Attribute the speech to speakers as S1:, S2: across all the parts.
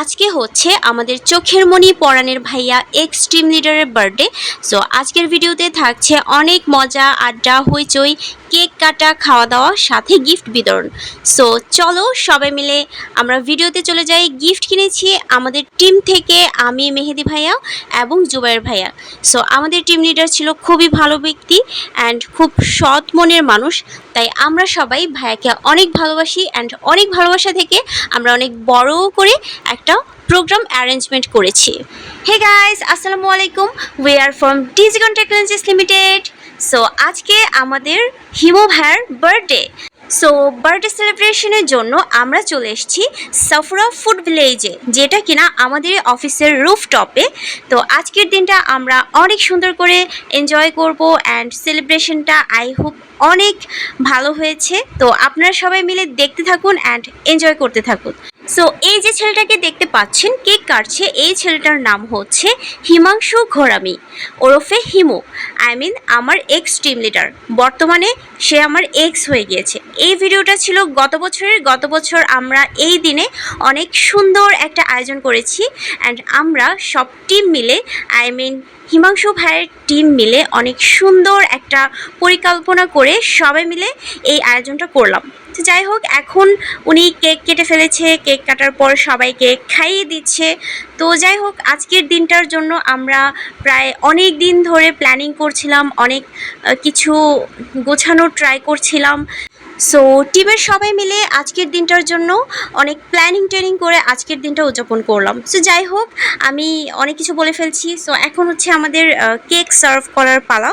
S1: আজকে হচ্ছে আমাদের চোখের মণি পরাণের ভাইয়া এক্স টিম লিডারের বার্থডে। সো আজকের ভিডিওতে থাকছে অনেক মজা, আড্ডা, হইচই, কেক কাটা খাওয়া দাওয়া সাথে গিফট বিতরণ। সো চলো সবাই মিলে আমরা ভিডিওতে চলে যাই। গিফট কিনেছি আমাদের টিম থেকে আমি, মেহেদি ভাইয়া এবং জুবাইর ভাইয়া। সো আমাদের টিম লিডার ছিল খুবই ভালো ব্যক্তি অ্যান্ড খুব সৎ মনের মানুষ। তাই আমরা সবাই ভাইয়াকে অনেক ভালোবাসি অ্যান্ড অনেক ভালোবাসা থেকে আমরা অনেক বড় করে একটা প্রোগ্রাম অ্যারেঞ্জমেন্ট করেছি। হে গাইস আসসালামু আলাইকুম। We are from Digicon technologies limited so আজকে আমাদের হিমো ভাইয়ার বার্থডে সো বার্থডে সেলিব্রেশনের জন্য আমরা চলে এসেছি সাফরা ফুড ভিলেজে যেটা কিনা আমাদের অফিসের রুফটপে তো, আজকের দিনটা আমরা অনেক সুন্দর করে এনজয় করব অ্যান্ড সেলিব্রেশনটা আই হোপ অনেক ভালো হয়েছে। তো, আপনারা সবাই মিলে দেখতে থাকুন অ্যান্ড এনজয় করতে থাকুন। সো এই যে ছেলেটাকে দেখতে পাচ্ছেন কেক কাটছে? এই ছেলেটার নাম হচ্ছে হিমাংশু ঘোরামি ওরফে হিমু। আই মিন আমার এক্স টিম লিডার বর্তমানে সে আমার এক্স হয়ে গিয়েছে। এই ভিডিওটা ছিল গত বছরের, গত বছর আমরা এই দিনে অনেক সুন্দর একটা আয়োজন করেছি অ্যান্ড আমরা সব টিম মিলে আই মিন হিমাংশু ভাইয়ের টিম মিলে অনেক সুন্দর একটা পরিকল্পনা করে সবাই মিলে এই আয়োজনটা করলাম। তো যাই হোক, এখন উনি কেক কেটে ফেলেছে কেক কাটার পর সবাইকে খাইয়ে দিচ্ছে। তো যাই হোক, আজকের দিনটার জন্য আমরা প্রায় অনেক দিন ধরে প্ল্যানিং করছিলাম, অনেক কিছু গোছানোর ট্রাই করছিলাম। সো টিমের সবাই মিলে আজকের দিনটার জন্য অনেক প্ল্যানিং ট্রেনিং করে আজকের দিনটা উদযাপন করলাম। সো যাই হোক, আমি অনেক কিছু বলে ফেলছি। সো এখন হচ্ছে আমাদের কেক সার্ভ করার পালা।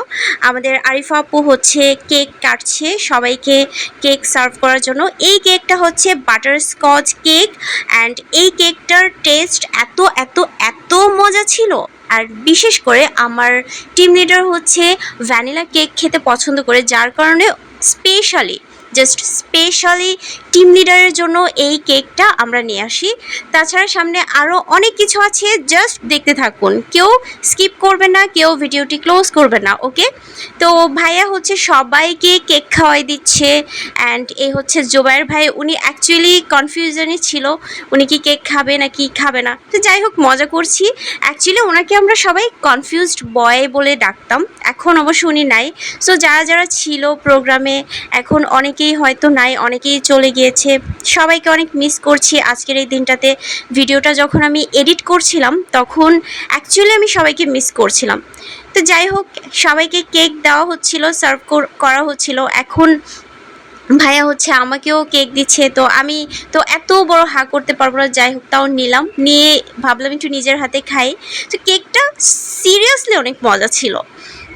S1: আমাদের আরিফা আপু হচ্ছে কেক কাটছে সবাইকে কেক সার্ভ করার জন্য। এই কেকটা হচ্ছে বাটার স্কচ কেক অ্যান্ড এই কেকটার টেস্ট এত এত এত মজা ছিল। আর বিশেষ করে আমার টিম লিডার হচ্ছে ভ্যানিলা কেক খেতে পছন্দ করে, যার কারণে স্পেশালি জাস্ট স্পেশালি টিম লিডারের জন্য এই কেকটা আমরা নিয়ে আসি। তাছাড়া সামনে আরও অনেক কিছু আছে জাস্ট দেখতে থাকুন। কেউ স্কিপ করবে না, কেউ ভিডিওটি ক্লোজ করবে না ওকে তো ভাইয়া হচ্ছে সবাইকে কেক খাওয়াই দিচ্ছে অ্যান্ড এই হচ্ছে জোবায়ের ভাই, উনি অ্যাকচুয়ালি কনফিউশনে ছিল, উনি কি কেক খাবে না কি খাবে না। তো যাই হোক, মজা করছি। অ্যাকচুয়ালি ওনাকে আমরা সবাই কনফিউজড বয় বলে ডাকতাম, এখন অবশ্য উনি নাই। সো যারা যারা ছিল প্রোগ্রামে এখন অনেকেই হয়তো নাই, অনেকেই চলে গিয়েছে। সবাইকে অনেক মিস করছি আজকের এই দিনটাতে। ভিডিওটা যখন আমি এডিট করছিলাম, তখন অ্যাকচুয়ালি আমি সবাইকে মিস করছিলাম। তো যাই হোক, সবাইকে কেক দেওয়া হচ্ছিল সার্ভ করা হচ্ছিল। এখন ভাইয়া হচ্ছে আমাকেও কেক দিচ্ছে। তো আমি, তো এত বড় হা করতে পারব না, যাই হোক, তাও নিলাম। নিয়ে ভাবলাম একটু নিজের হাতে খাই। তো কেকটা সিরিয়াসলি অনেক মজা ছিল।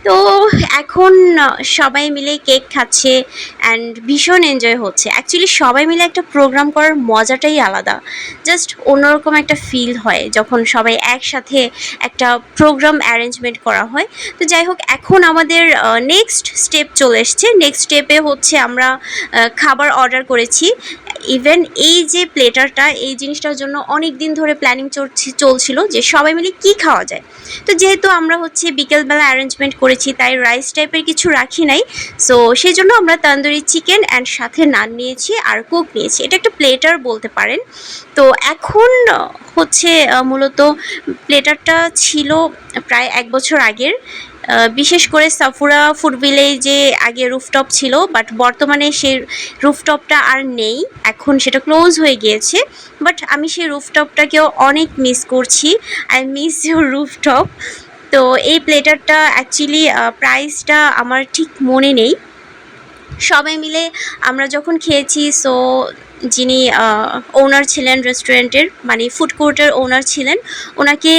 S1: তো এখন সবাই মিলে কেক খাচ্ছে অ্যান্ড ভীষণ এনজয় হচ্ছে। অ্যাকচুয়ালি সবাই মিলে একটা প্রোগ্রাম করার মজাটাই আলাদা। জাস্ট অন্যরকম একটা ফিল হয় যখন সবাই একসাথে একটা প্রোগ্রাম অ্যারেঞ্জমেন্ট করা হয়। তো যাই হোক, এখন আমাদের নেক্সট স্টেপ চলে এসছে। নেক্সট স্টেপে হচ্ছে আমরা খাবার অর্ডার করেছি। ইভেন এই যে প্লেটারটা এই জিনিসটার জন্য অনেক দিন ধরে প্ল্যানিং চলছি চলছিল যে সবাই মিলে কি খাওয়া যায়। তো যেহেতু আমরা হচ্ছে বিকেলবেলা অ্যারেঞ্জমেন্ট করেছি, তাই রাইস টাইপের কিছু রাখি নাই। সো সেই জন্য আমরা তন্দুরি চিকেন অ্যান্ড সাথে নান নিয়েছি আর কোক নিয়েছি। এটা একটা প্লেটার বলতে পারেন। তো এখন হচ্ছে মূলত প্লেটারটা ছিল প্রায় এক বছর আগের। বিশেষ করে সাফুরা ফুড ভিলেজে আগে রুফটপ ছিল বাট বর্তমানে সেই রুফটপটা আর নেই। এখন সেটা ক্লোজ হয়ে গিয়েছে বাট আমি সেই রুফটপটাকেও অনেক মিস করছি। আই মিস ইউর রুফটপ তো এই প্লেটারটা অ্যাকচুয়ালি প্রাইসটা আমার ঠিক মনে নেই। সবাই মিলে আমরা যখন খেয়েছি সো যিনি ওনার ছিলেন রেস্টুরেন্টের মানে ফুড কোর্টের ওনার ছিলেন, ওনাকে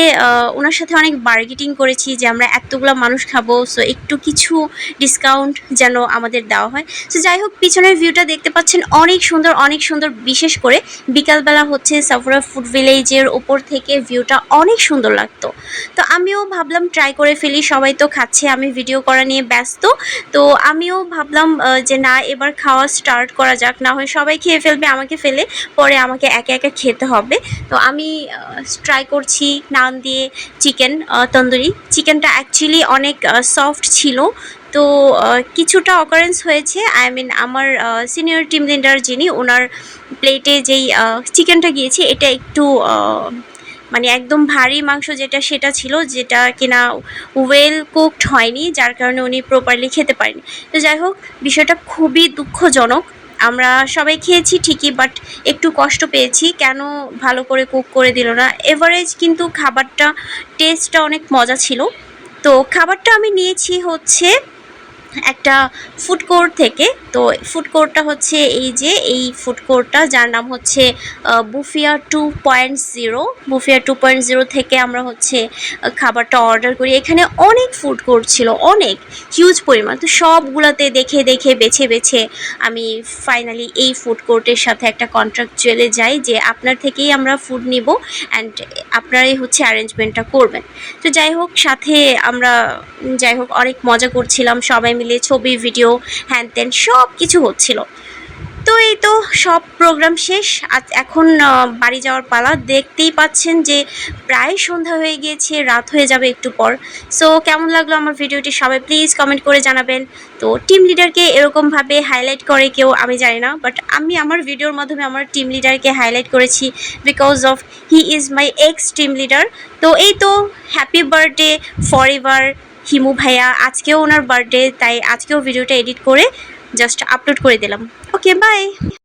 S1: ওনার সাথে অনেক বার্গেটিং করেছি যে আমরা এতগুলো মানুষ খাব সো একটু কিছু ডিসকাউন্ট যেন আমাদের দেওয়া হয়। সো যাই হোক, পিছনের ভিউটা দেখতে পাচ্ছেন, অনেক সুন্দর অনেক সুন্দর, বিশেষ করে বিকালবেলা হচ্ছে সাফরা ফুড ভিলেজের ওপর থেকে ভিউটা অনেক সুন্দর লাগতো। তো আমিও ভাবলাম ট্রাই করে ফেলি, সবাই তো খাচ্ছে, আমি ভিডিও করা নিয়ে ব্যস্ত। তো আমিও ভাবলাম যে না, এবার খাওয়া স্টার্ট করা যাক, না হয় সবাই খেয়ে ফেলবে আমাকে ফেলে, পরে আমাকে একে একে খেতে হবে। তো আমি ট্রাই করছি নান দিয়ে চিকেন তন্দুরি। চিকেনটা অ্যাকচুয়ালি অনেক সফট ছিল। তো কিছুটা অকারেন্স হয়েছে। আই মিন আমার সিনিয়র টিম লিডার যিনি, ওনার প্লেটে যেই চিকেনটা গিয়েছে, এটা একটু মানে একদম ভারী মাংস যেটা, সেটা ছিল, যেটা কিনা ওয়েল কুকড হয়নি, যার কারণে উনি প্রপারলি খেতে পারেনি। তো যাই হোক, বিষয়টা খুবই দুঃখজনক। আমরা সবাই খেয়েছি ঠিকই বাট একটু কষ্ট পেয়েছি। কেন ভালো করে কুক করে দিল না? এভারেজ কিন্তু খাবারটা টেস্টটা অনেক মজা ছিল। তো খাবারটা আমি নিয়েছি হচ্ছে একটা ফুড কোর্ট থেকে। তো ফুড কোর্টটা হচ্ছে এই যে, এই ফুড কোর্টটা যার নাম হচ্ছে বুফিয়া টু পয়েন্ট জিরো বুফিয়া টু পয়েন্ট জিরো থেকে আমরা হচ্ছে খাবারটা অর্ডার করি। এখানে অনেক ফুড কোর্ট ছিল, অনেক হিউজ পরিমাণ। তো সবগুলোতে দেখে দেখে, বেছে বেছে আমি ফাইনালি এই ফুড কোর্টের সাথে একটা কন্ট্রাকচুয়ালে যাই যে আপনার থেকেই আমরা ফুড নিব অ্যান্ড আপনারাই হচ্ছে অ্যারেঞ্জমেন্টটা করবেন। তো যাই হোক, সাথে আমরা, যাই হোক, অনেক মজা করছিলাম, সবাই মিলে ছবি ভিডিও হ্যান ত্যান সব কিছু হচ্ছিল। তো এই তো সব প্রোগ্রাম শেষ। আজ এখন বাড়ি যাওয়ার পালা। দেখতেই পাচ্ছেন যে প্রায় সন্ধ্যা হয়ে গিয়েছে, রাত হয়ে যাবে একটু পর। সো কেমন লাগল আমার ভিডিওটি সবাই প্লিজ কমেন্ট করে জানাবেন। তো টিম লিডারকে এরকমভাবে হাইলাইট করে কেউ আমি জানি না বাট আমি আমার ভিডিওর মাধ্যমে আমার টিম লিডারকে হাইলাইট করেছি because of he is my ex team leader তো এই তো happy birthday for ever Himu ভাইয়া, আজকেও ওনার বার্থডে তাই আজকেও ভিডিওটা এডিট করে জাস্ট আপলোড করে দিলাম। Okay bye